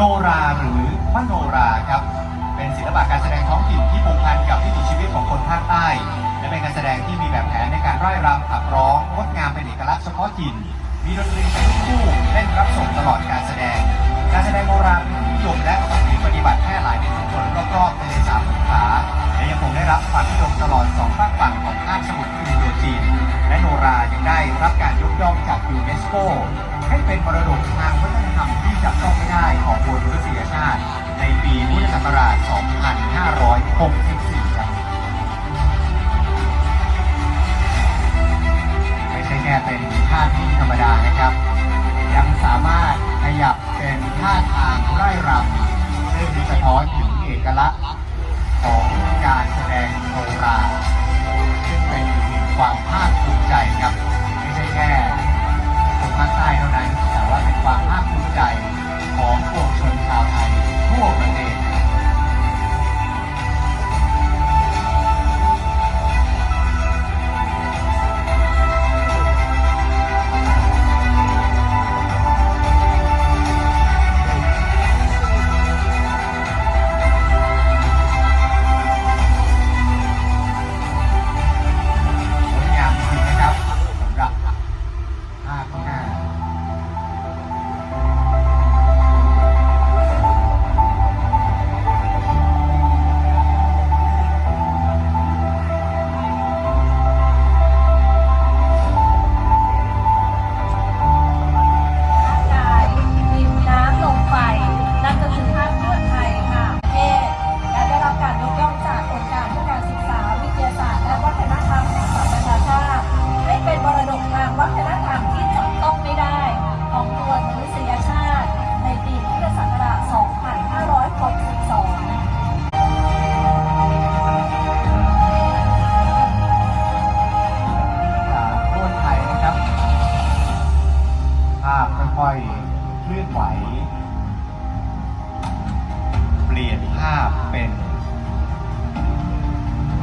โนราหรือมโนราครับ เป็นศิลปะการแสดงท้องถิ่นที่ผูกพันกับวิถีชีวิตของคนภาคใต้ และเป็นการแสดงที่มีแบบแผนในการร่ายรำขับร้องงดงามเป็นเอกลักษณ์เฉพาะถิ่น มีดนตรีแต่งคู่เล่นรับส่งตลอดการแสดง การแสดงโนราเป็นที่นิยมและปฏิบัติแพร่หลายในชุมชนรอบๆทะเลสาบสงขลาและยังคงได้รับความนิยมตลอดสองฝากฝั่งของคาบสมุทรอินโดจีนและโนรายังได้รับการยกย่องจากยูเนสโกให้เป็นมรดกทางวัฒนธรรมที่จับต้อง ราช 2564 ครับ ไม่ใช่แค่เป็นท่านิ่ธรรมดานะครับ ยังสามารถขยับเป็นท่าทางไร่รำซึ่งสะท้อนถึงเอกลักษณ์ของการแสดงโนราซึ่งเป็นอีกหนึ่งความภาคภูมิใจครับ ไม่ใช่แค่คนภาคใต้เท่านั้น แต่ว่าเป็นความภาค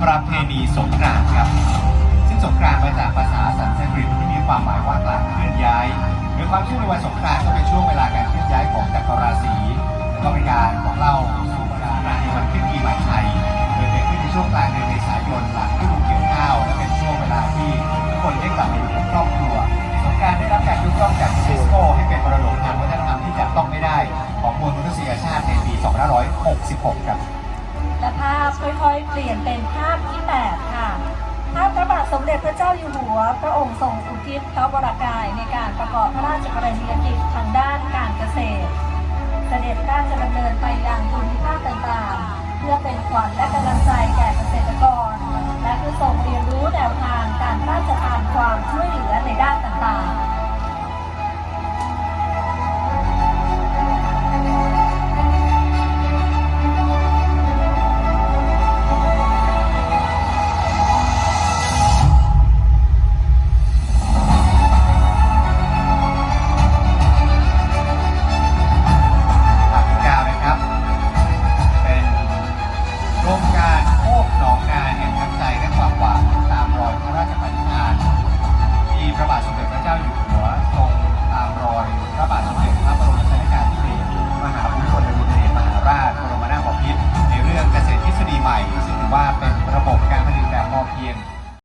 ประเพณีสงกรานต์ครับ ซึ่งสงกรานต์มาจากภาษาสันสกฤตที่มีความหมายว่าการเคลื่อนย้ายโดยความเชื่อในวันสงกรานต์ก็เป็นช่วงเวลาการเคลื่อนย้ายของจักรราศีและก็เป็นการบอกเล่าสู่การในวันขึ้นปีใหม่ไทยโดยเกิดขึ้นในช่วงกลางเดือนเมษายนหลังฤดูเกี่ยวข้าวและเป็นช่วงเวลาที่ทุกคนได้กลับมาอยู่กับครอบครัว สงกรานต์ได้รับการยกย่องจากยูเนสโกให้เป็นมรดกทางวัฒนธรรมที่จับต้องไม่ได้ ของมวลมนุษยชาติในปี 2566 ครับ และภาพค่อยๆ เปลี่ยนเป็นภาพที่ 8 ค่ะ ภาพพระบาทสมเด็จพระเจ้าอยู่หัว พระองค์ทรงอุทิศพระวรากายในการประกอบพระราชกรณียกิจทางด้านการเกษตร เสด็จพระราชดำเนินไปยังภูมิภาคต่างๆ เพื่อเป็นขวัญและกำลังใจแก่เกษตรกร และคือทรงเรียนรู้แนวทางการพระราชทานความช่วยเหลือในด้านต่างๆ หนองนาแห่งน้ำใจและความหวังตามรอยพระราชปณิธานที่พระบาทสมเด็จพระเจ้าอยู่หัวทรงตามรอยพระบาทสมเด็จพระบรมชนกาธิเบศรมหาภูมิพลอดุลยเดชมหาราชบรมนาถบพิตรในเรื่องเกษตรทฤษฎีใหม่ซึ่งถือว่าเป็นระบบการผลิตแบบพอเพียง